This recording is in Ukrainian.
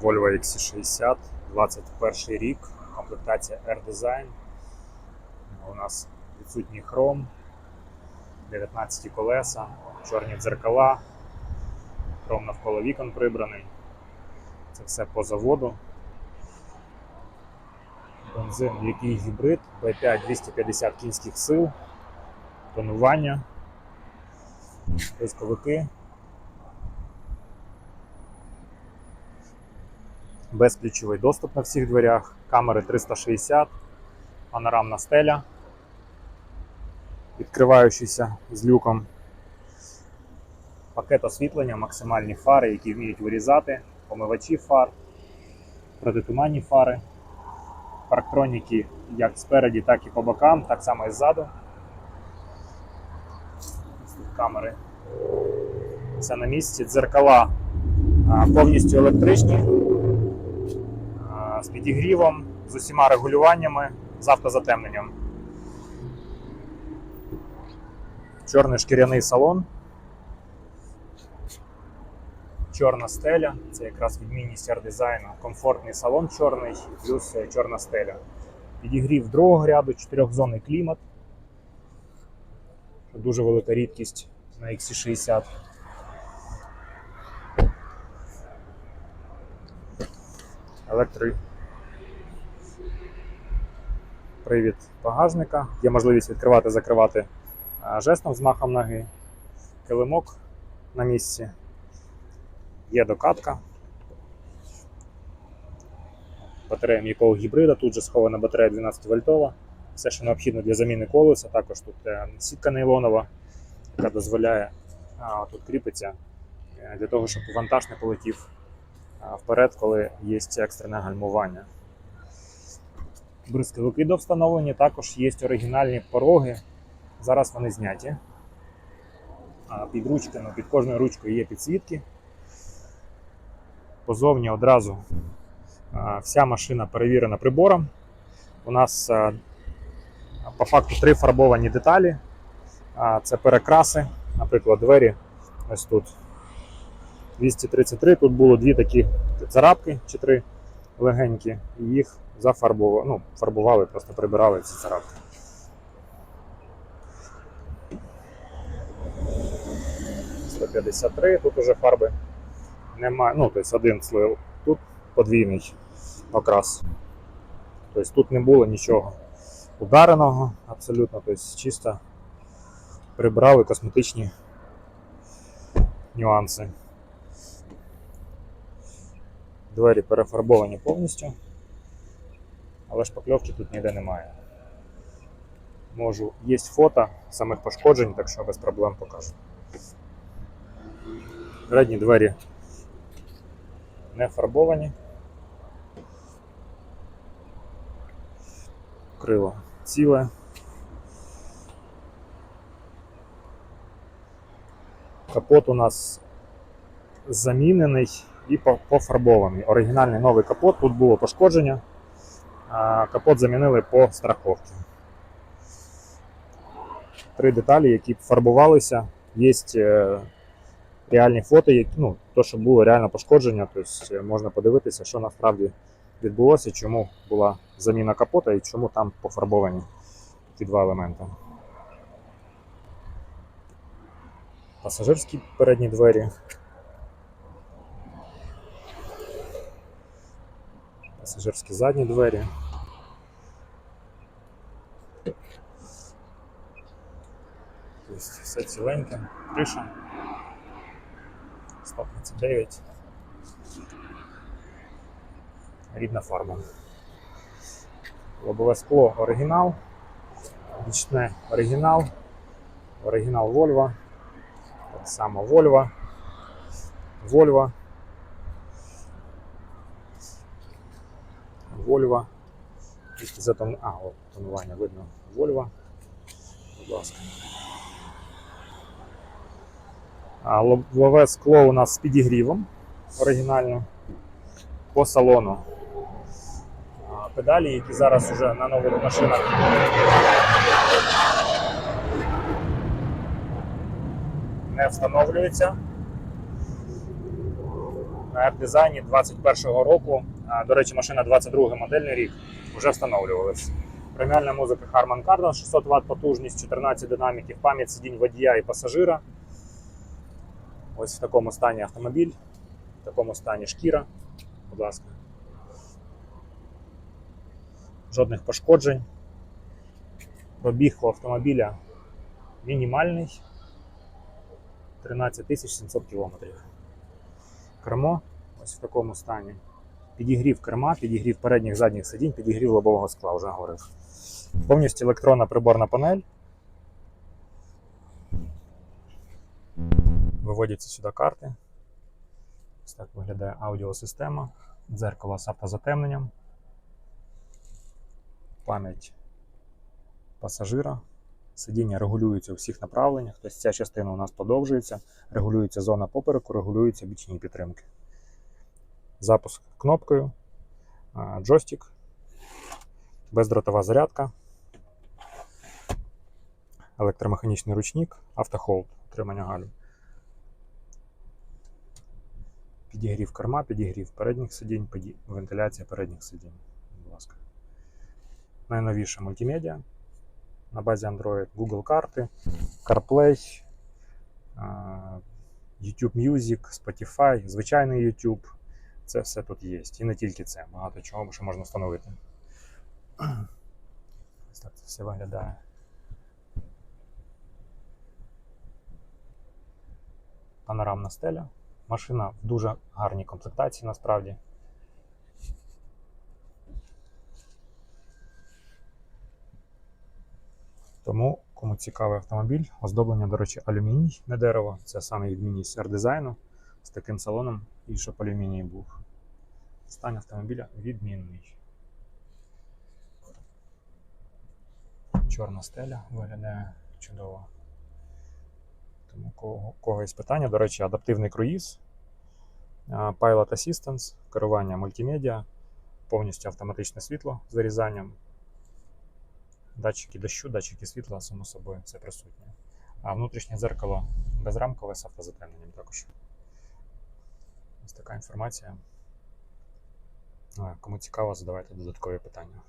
Volvo XC60, 21 рік, комплектація R-Design. У нас відсутній хром, 19 колеса, чорні дзеркала, хром навколо вікон прибраний. Це все по заводу. Бензин, який гібрид, B5 250 кінських сил, тонування, дисковики. Безключовий доступ на всіх дверях, камери 360, панорамна стеля, відкриваючийся з люком, пакет освітлення, максимальні фари, які вміють вирізати, помивачі фар, протитуманні фари, парктроніки як спереді, так і по бокам, так само і ззаду. Камери. Все на місці. Дзеркала повністю електричні з підігрівом, з усіма регулюваннями, з автозатемненням. Чорний шкіряний салон. Чорна стеля, це якраз відмінність арт-дизайну. Комфортний салон чорний, плюс е, чорна стеля. Підігрів другого ряду, чотирьохзонний клімат. Дуже велика рідкість на XC60. Електро привід багажника. Є можливість відкривати, закривати жестом з махом ноги, килимок на місці, є докатка. Батарея м'якого гібрида, тут же схована батарея 12 вольтова. Все, що необхідно для заміни колеса. Також тут е, сітка нейлонова, яка дозволяє а, тут кріпиться е, для того, щоб вантаж не полетів вперед, коли є екстрене гальмування. Бризковики до встановлення, також є оригінальні пороги. Зараз вони зняті. А Під ручками, під кожною ручкою є підсвітки. Позовні одразу вся машина перевірена прибором. У нас по факту три фарбовані деталі. Це перекраси, наприклад, двері ось тут 233. Тут було дві такі царапки чи три легенькі, і їх зафарбували, ну, фарбували, просто прибирали ці царапки. «153», тут уже фарби немає. Ну, тобто один слив, тут подвійний окрас. Тобто тут не було нічого удареного абсолютно, тобто чисто прибрали косметичні нюанси. Двері перефарбовані повністю, але шпакльовки тут ніде немає. Можу, є фото самих пошкоджень, так що без проблем покажу. Передні двері не фарбовані. Крило ціле. Капот у нас замінений і пофарбований. Оригінальний новий капот, тут було пошкодження, капот замінили по страховці. Три деталі, які фарбувалися, є е, реальні фото, які, ну, то, що було реально пошкодження, тобто можна подивитися, що насправді відбулося, чому була заміна капота і чому там пофарбовані ті два елементи. Пасажирські передні двері. Пасажирські задні двері. Тобто все ціленьке. Криша. 139. Рідна фарба. Лобове скло оригінал. Нічне оригінал. Оригінал Volvo. Так само Volvo. Volvo. Volvo. Тільки за. А, о, тонування видно. Volvo. Будь ласка. А, лобове скло у нас з підігрівом оригінально. По салону. А, Педалі, які зараз вже на нових машинах. Не встановлюються. на F-дизайні 21-го року. До речі, машина 22 модельний рік вже встановлювалась. Преміальна музика Harman Kardon 600 Вт потужність, 14 динаміків, пам'ять сидінь водія і пасажира. Ось в такому стані автомобіль, в такому стані шкіра. Будь ласка. Жодних пошкоджень. Пробіг у автомобіля мінімальний 13 700 кілометрів. Кермо ось в такому стані. Підігрів керма, підігрів передніх задніх сидінь, підігрів лобового скла, вже говорив. Повністю електронна приборна панель. Виводяться сюди карти. Ось так виглядає аудіосистема, дзеркало з автозатемненням, пам'ять пасажира. Сидіння регулюється у всіх направленнях, тобто ця частина у нас подовжується, регулюється зона попереку, регулюються бічні підтримки. Запуск кнопкою, джойстик, бездротова зарядка, електромеханічний ручник, автохолд, утримання галю. Підігрів керма, підігрів передніх сидінь, піді- вентиляція передніх сидінь. Будь ласка. Найновіша мультимедіа на базі Android, Google карти, CarPlay, YouTube Music, Spotify, звичайний YouTube. Це все тут є. І не тільки це, багато чого ще можна встановити. Ось так це все виглядає. Панорамна стеля. Машина в дуже гарній комплектації насправді. Тому, кому цікавий автомобіль, оздоблення, до речі, алюміній, не дерево. Це саме відмінність R-дизайну з таким салоном, і щоб алюміній був. Стан автомобіля відмінний. Чорна стеля виглядає чудово. Тому кого, є питання, до речі, адаптивний круїз, Pilot Assistance, керування мультимедіа, повністю автоматичне світло з вирізанням, датчики дощу, датчики світла, само собою, це присутнє. А внутрішнє дзеркало безрамкове з автозатемненням також. Ось така інформація. А, Кому цікаво, задавайте додаткові питання.